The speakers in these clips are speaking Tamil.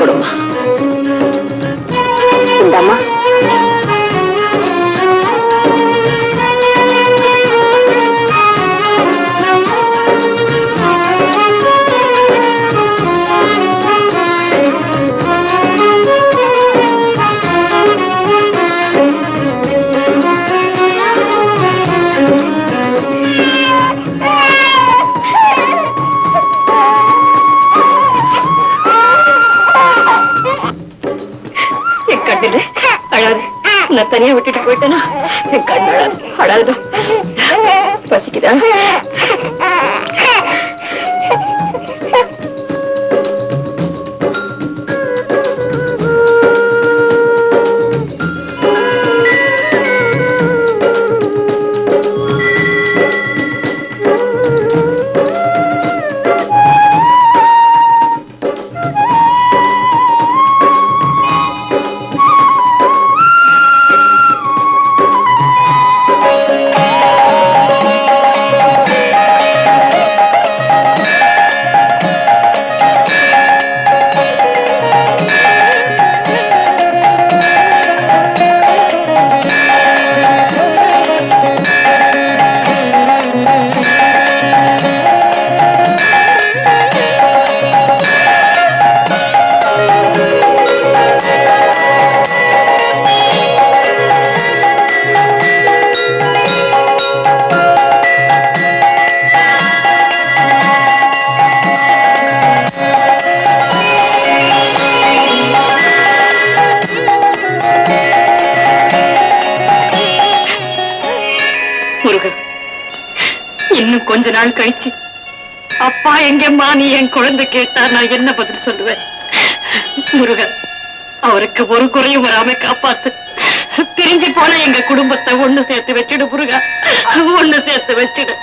கொடுமா. நான் தனியா விட்டுட்டு போயிட்டேனா? என் கண் அழாது பசிக்குதா? கொஞ்ச நாள் கழிச்சு அப்பா எங்கம்மா நீ என் குழந்தை கேட்டா நான் என்ன பதில் சொல்லுவேன்? முருகன் அவருக்கு ஒரு குறையும் வராம காப்பாத்து. பிரிஞ்சு போன எங்க குடும்பத்தை ஒண்ணு சேர்த்து வச்சுடு முருகா. ஒண்ணு சேர்த்து வச்சிடு.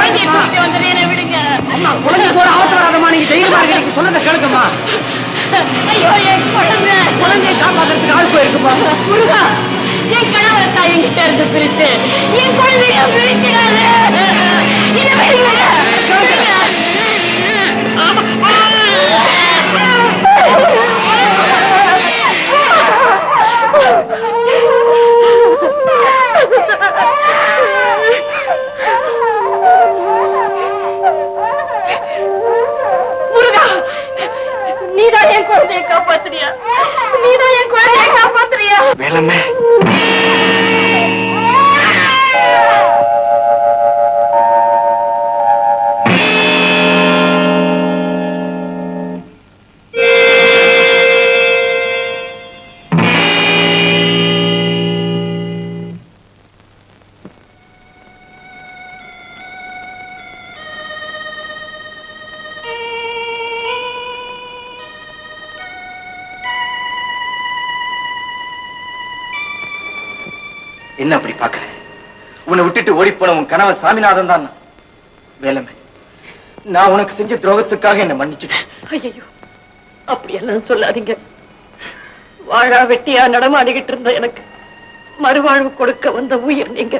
குழந்தைய தூக்கி வந்ததே. விடுங்க. அம்மா குழந்தை கூட அவசரம் வராதம்மா நீங்க தைரியமா இருக்கீங்க. சொல்லுங்க கேளுக்கம்மா ஐயோ என் குழந்தை குழந்தைய காப்பாத்துறதுக்கு ஆள் போயிருக்குமா முருகா என் கணவரை தாய் என்கிட்ட இருந்து பிரித்து என் குழந்தைய பிரிக்கிறாரு. நீதான் என் குழந்தைய காப்பாத்துறியா? வேலம்மே என்ன அப்படி பாக்குற உன்னை விட்டுட்டு ஓடி போன உன் கணவன் சாமிநாதன் தான் வேலம்மே நான் உனக்கு செஞ்ச துரோகத்துக்காக என்ன மன்னிச்சுட்டேன். ஐயோ அப்படியெல்லாம் சொல்லாதீங்க. வாழா வெட்டியா நடமாடிக்கிட்டு இருந்த எனக்கு மறுவாழ்வு கொடுக்க வந்த உயிர் நீங்க.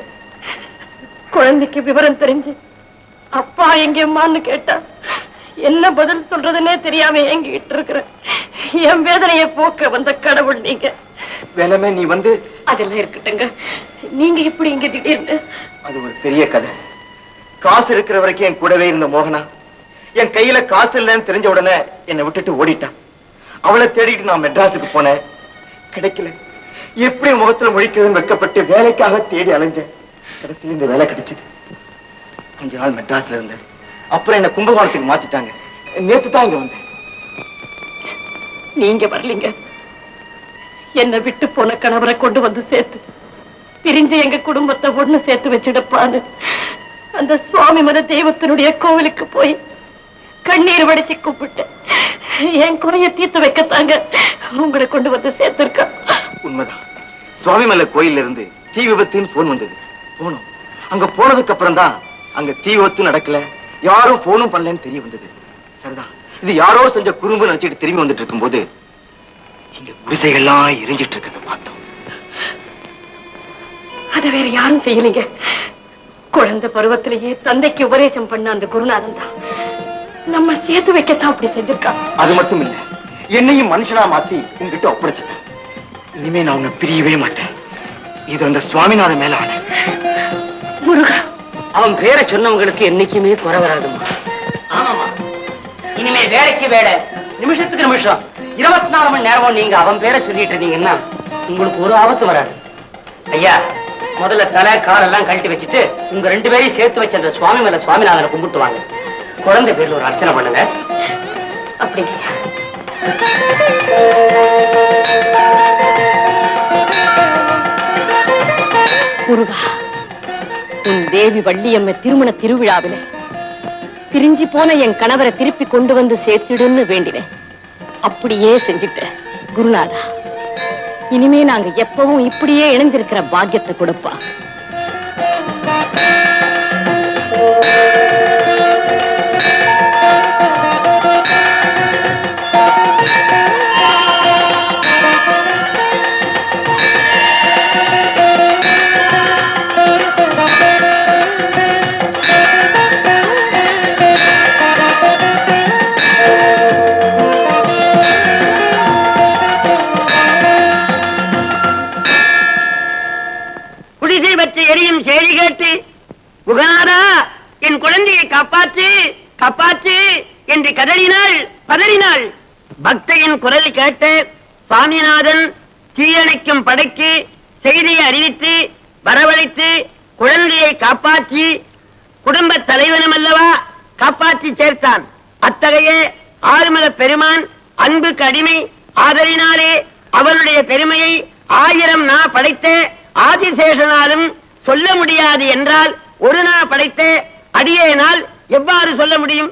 குழந்தைக்கு விவரம் தெரிஞ்சு அப்பா எங்கேம்மான்னு கேட்டா என்ன பதில் சொல்றதுன்னே தெரியாம ஏங்கிட்டு இருக்கிற என் வேதனையை போக்க வந்த கடவுள் நீங்க. வேலம்மே நீ வந்து அதெல்லாம் இருக்கட்டுங்க நீங்க எப்படி இங்க திடீர்னு? அது ஒரு பெரிய கதை. காசு இருக்கிற வரைக்கும் என் கூடவே இருந்த மோகனா என் கையில காசு இல்லைன்னு தெரிஞ்ச உடனே என்னை விட்டுட்டு ஓடிட்டான். அவளை தேடிட்டு நான் மெட்ராஸுக்கு போனேன். கிடைக்கல. எப்படி முகத்துல முழிக்கிறதுன்னு வெட்கப்பட்டு வேலைக்காக தேடி அலைஞ்சேன். கடைசியில் இந்த வேலை கிடைச்சது. கொஞ்ச நாள் மெட்ராஸ்ல இருந்தேன். அப்புறம் என்ன கும்பகோணத்துக்கு மாத்திட்டாங்க. நேத்து தான் இங்க வந்தேன். நீங்க வரலீங்க. என்னை விட்டு போன கணவரை கொண்டு வந்து சேர்த்து. பிரிஞ்சு எங்க குடும்பத்தை ஒண்ணு சேர்த்து வச்சிடப்பான்னு. அந்த சுவாமி மத தெய்வத்தினுடைய கோவிலுக்கு போய் கண்ணீர் வடிச்சு கூப்பிட்டு என் குறைய தீர்த்து வைக்கத்தாங்க. உங்களை கொண்டு வந்து சேர்த்திருக்கா. உண்மைதான். சுவாமிமலை கோயில்ல இருந்து தீ விபத்துன்னு போன் வந்தது. போனோம். அங்க போனதுக்கு அப்புறம் தான் அங்க தீ விபத்து நடக்கல. யாரும் போனும் பண்ணலன்னு தெரிய வந்தது. சரிதான். இது யாரோ செஞ்ச குறும்பு நினைச்சிட்டு திரும்பி வந்துட்டு இருக்கும்போது இங்க குடிசைகள்லாம் எரிஞ்சிட்டு இருக்கிறத பார்த்தோம். அதை வேற யாரும் செய்யலீங்க. குழந்தை பருவத்திலேயே தந்தைக்கு உபதேசம் பண்ண அந்த குருநாதன் தான். நம்ம சேர்த்து வைக்கத்தான் அப்படி செஞ்சிருக்கா அது மட்டும் இல்ல என்னையும் மனுஷனா மாத்தி உங்ககிட்ட ஒப்படைச்சிட்டேன். இனிமே நான் உன்னை பிரியவே மாட்டேன். இது அந்த சுவாமிநாதன் மேல ஆன முருகா. அவன் பேரை சொன்னவங்களுக்கு என்னைக்குமே குறை வராதும்மா. ஆமாமா இனிமே வேலைக்கு வேலை. நிமிஷத்துக்கு நிமிஷம். இருபத்தி நாலு மணி நேரமும் நீங்க அவன் பேரை சொல்லிட்டு இருந்தீங்கன்னா உங்களுக்கு ஒரு ஆபத்து வராது. ஐயா முதல்ல தலை காலெல்லாம் கழட்டி வச்சுட்டு உங்க ரெண்டு பேரையும் சேர்த்து வச்ச அந்த சுவாமி மேல சுவாமிநாதனை கும்பிட்டு வாங்க. குழந்தை பேர்ல ஒரு அர்ச்சனை பண்ணுங்க அப்படி முருகா உன் தேவி வள்ளியம்ம திருமண திருவிழாவில பிரிஞ்சு போன என் கணவரை திருப்பி கொண்டு வந்து சேர்த்திடுன்னு வேண்டினேன். அப்படியே செஞ்சுட்ட குருநாதா இனிமே நாங்க எப்பவும் இப்படியே இணைஞ்சிருக்கிற பாக்கியத்தை கொடுப்பா புகனாரா என் குழந்தையை காப்பாற்று காப்பாத்து என்று கதறினாள் பதறினாள். பக்தையின் குரல் கேட்டு சுவாமிநாதன் தீயணைக்கும் படைக்கு செய்தியை அறிவித்து வரவழைத்து குழந்தையை காப்பாற்றி குடும்ப தலைவனும் அல்லவா காப்பாற்றி சேர்த்தான். அத்தகைய ஆறுமல பெருமான் அன்புக்கு அடிமை ஆதலினாலே அவனுடைய பெருமையை ஆயிரம் நா படைத்த ஆதிசேஷனாலும் சொல்ல முடியாது என்றால் ஒரு நா படைத்த அடியேனால் எவ்வாறு சொல்ல முடியும்?